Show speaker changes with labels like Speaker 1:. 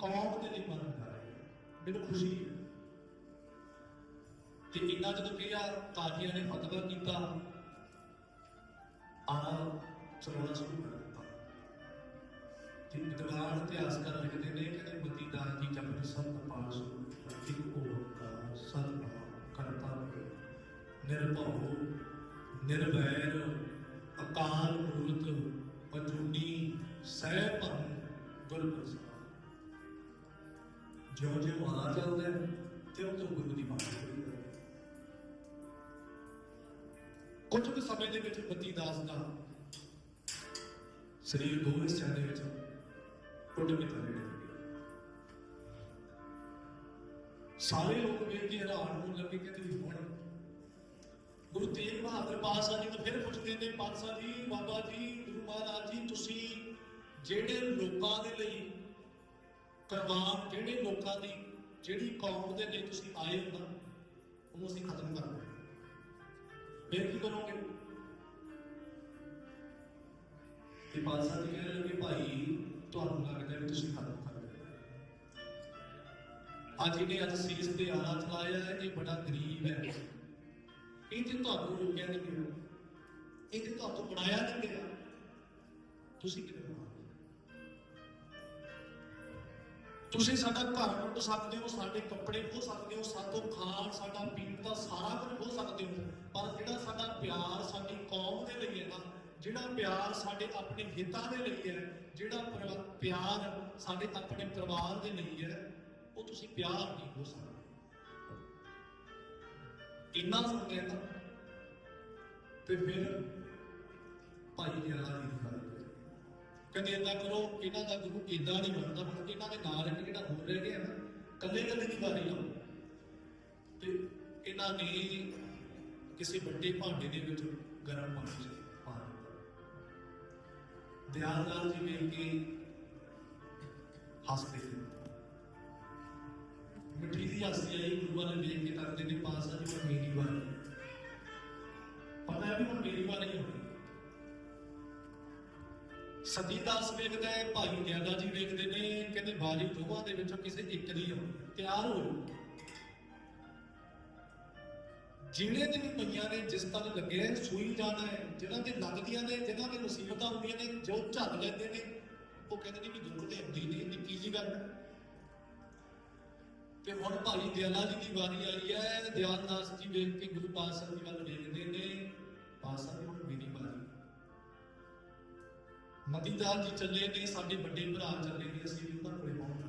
Speaker 1: ਕੌਮ ਦੇ ਲਈ ਮਰਨ ਜਾ ਰਹੇ। ਮੈਨੂੰ ਖੁਸ਼ੀ ਹੈ। ਤੇ ਇੰਨਾ ਜਦੋਂ ਕਿ ਕਾਜ਼ੀਆਂ ਨੇ ਫਤਵਾ ਕੀਤਾ ਆਣਾ ਚਲਾਉਣਾ ਸ਼ੁਰੂ ਕਰ ਦਿੱਤਾ। ਤੇ ਵਿਦਵਾਨ ਇਤਿਹਾਸਕਾਰ ਲਿਖਦੇ ਨੇ ਕਿ ਮਤੀ ਦਾਸ ਜੀ ਸੰਤ ਪਾਸ ਇੱਕ ਓੰਕਾਰ ਸਤਿਨਾਮ ਕਰਤਾ ਨਿਰਭਉ, ਨਿਰਵੈਰ, ਅਕਾਲ ਮੂਰਤ ਅਜੂਨੀ ਸਹਿ ਭੰ ਗੁਰ ਜਿਉਂ ਜਿਉਂ ਆ ਚੱਲਦਾ ਹੈ, ਤਿਉਂ ਤਿਉਂ ਗੁਰੂ ਦੀ ਬਾਣੀ ਹੋਈ ਕੁਝ ਕੁ ਸਮੇਂ ਦੇ ਵਿੱਚ ਪਤੀ ਦਾਸ ਦਾ ਸਰੀਰ ਗੋਬਿੰਦ ਸਿੰਘ ਦੇ ਵਿੱਚ ਟੁੱਟ ਕੇ ਥੱਲੇ ਡਿੱਗ ਗਿਆ। ਸਾਰੇ ਲੋਕ ਵੇਖ ਕੇ ਹੈਰਾਨ ਹੋਣ ਲੱਗੇ ਕਿ ਤੁਸੀਂ ਹੁਣ ਗੁਰੂ ਤੇਗ ਬਹਾਦਰ ਪਾਤਸ਼ਾਹ ਜੀ ਤੋਂ ਫਿਰ ਪੁੱਛਦੇ ਨੇ ਪਾਤਸ਼ਾਹ ਜੀ ਬਾਬਾ ਜੀ ਗੁਰੂ ਮਹਾਰਾਜ ਜੀ ਤੁਸੀਂ ਜਿਹੜੇ ਲੋਕਾਂ ਦੇ ਲਈ ਕੁਰਬਾਨ ਜਿਹੜੇ ਲੋਕਾਂ ਦੀ, ਜਿਹੜੀ ਕੌਮ ਦੇ ਲਈ ਤੁਸੀਂ ਆਏ ਹੋ ਨਾ, ਉਹਨੂੰ ਅਸੀਂ ਖਤਮ ਕਰ ਦਿੰਦੇ ਫਿਰ ਕੀ ਕਰੋਗੇ? ਤੇ ਪਾਤਸ਼ਾਹ ਜੀ ਕਹਿਣ ਲੱਗੇ ਭਾਈ, ਤੁਹਾਨੂੰ ਲੱਗਦਾ ਵੀ ਤੁਸੀਂ ਖਤਮ ਕਰ ਦਿੰਦੇ ਅੱਜ ਇਹਨੇ ਅੱਜ ਸੀਸ ਤੇ ਆਲਾ ਚਲਾਇਆ ਹੈ, ਇਹ ਬੜਾ ਗਰੀਬ ਹੈ। ਇਹ ਤੇ ਤੁਹਾਨੂੰ ਰੋਕਿਆ ਨਹੀਂ ਗਿਆ। ਇਹ ਤੇ ਤੁਹਾਨੂੰ ਬਣਾਇਆ ਨਹੀਂ ਗਿਆ। ਤੁਸੀਂ ਕਿਵੇਂ ਬਣਾਓਗੇ? ਤੁਸੀਂ ਸਾਡਾ ਘਰ ਲੁੱਟ ਸਕਦੇ ਹੋ, ਸਾਡੇ ਕੱਪੜੇ ਖੋ ਸਕਦੇ ਹੋ ਸਾਤੋਂ ਖਾਣ, ਸਾਡਾ ਪੀਣ ਦਾ ਸਾਰਾ ਕੁਝ ਖੋ ਸਕਦੇ ਹੋ। ਪਰ ਜਿਹੜਾ ਸਾਡਾ ਪਿਆਰ ਸਾਡੀ ਕੌਮ ਦੇ ਲਈ ਹੈ ਨਾ, ਜਿਹੜਾ ਪਿਆਰ ਸਾਡੇ ਆਪਣੇ ਹਿੱਤਾਂ ਦੇ ਲਈ ਹੈ, ਜਿਹੜਾ ਪਰਿਵਾ- ਪਿਆਰ ਸਾਡੇ ਆਪਣੇ ਪਰਿਵਾਰ ਦੇ ਲਈ ਹੈ, ਉਹ ਤੁਸੀਂ ਪਿਆਰ ਨਹੀਂ ਹੋ ਸਕਦੇ। ਇੰਨਾ ਸੁਣਿਆ ਤਾਂ ਤੇ ਫਿਰ ਭਾਈ ਦੀ ਆਲਾ ਦੀ ਗੱਲ ਕਹਿੰਦੇ ਏਦਾਂ ਕਰੋ, ਇਹਨਾਂ ਦਾ ਗੁਰੂ ਇਦਾਂ ਨਹੀਂ ਬਣਦਾ, ਹੁਣ ਇਹਨਾਂ ਦੇ ਨਾਲ ਇੱਕ ਜਿਹੜਾ ਹੋਰ ਰਹਿ ਗਿਆ ਨਾ ਕੱਲੇ ਕੱਲੇ ਦੀ ਵਾਰੀ ਲਓ ਤੇ ਇਹਨਾਂ ਨੇ ਕਿਸੇ ਵੱਡੇ ਭਾਂਡੇ ਦੇ ਵਿੱਚ ਗਰਮ ਪਾਣੀ ਚ ਪਾ ਦਿੱਤਾ। ਦਿਆਲਦਾਰ ਜੀ ਵੇਖ ਕੇ ਹੱਸਦੇ ਸੀ ਮਿੱਠੀ ਦੀ ਹੱਸੀ ਆਈ ਗੁਰੂਆਂ ਨੇ ਵੇਖ ਕੇ ਕਰਦੇ ਨੇ ਪਾਸਾ ਜੀ ਮੇਰੀ ਵਾਰੀ ਪਤਾ ਹੈ ਵੀ ਹੁਣ ਮੇਰੀ ਵਾਰੀ ਹੋਣੀ ਸਤੀ ਦਾਸ ਵੇਖਦਾ ਹੈ, ਭਾਈ ਦਿਆਲਾ ਜੀ ਵੇਖਦੇ ਨੇ, ਕਹਿੰਦੇ ਬਾਜੀ ਦੋਵਾਂ ਦੇ ਵਿੱਚੋਂ ਕਿਸੇ ਇੱਕ ਦੀ ਹੋਣੀ ਤਿਆਰ ਹੋ ਜਿਹੜੇ ਦੇ ਵੀ ਪਈਆਂ ਨੇ, ਜਿਸ ਤਰ੍ਹਾਂ ਲੱਗਿਆ ਸੂਈ ਜਾਣਾ ਹੈ, ਜਿਹਨਾਂ ਦੇ ਲੱਗਦੀਆਂ ਨੇ, ਜਿਹਨਾਂ ਦੇ ਮੁਸੀਬਤਾਂ ਹੁੰਦੀਆਂ ਨੇ, ਜੋ ਝੱਲ ਲੈਂਦੇ ਨੇ, ਉਹ ਕਹਿੰਦੇ ਨੇ ਵੀ ਦੂਰ ਦੇ ਹੁੰਦੀ ਨਹੀਂ ਨਿੱਕੀ ਜੀ ਗੱਲ ਤੇ ਹੁਣ ਭਾਈ ਦਿਆਲਾ ਜੀ ਦੀ ਵਾਰੀ ਆਈ ਹੈ ਦਿਆਲਦਾਸ ਜੀ ਵੇਖ ਕੇ ਗੁਰੂ ਪਾਤਸ਼ਾਹ ਜੀ ਵੱਲ ਵੇਖਦੇ ਨੇ, ਪਾਤਸ਼ਾਹ ਜੀ ਹੁਣ ਮੇਰੀ ਵਾਰੀ। ਮਤੀਦਾਰ ਜੀ ਚੱਲੇ ਨੇ ਸਾਡੇ ਵੱਡੇ ਭਰਾ ਚੱਲੇ ਨੇ ਅਸੀਂ ਵੀ ਉਹਨਾਂ ਨੂੰ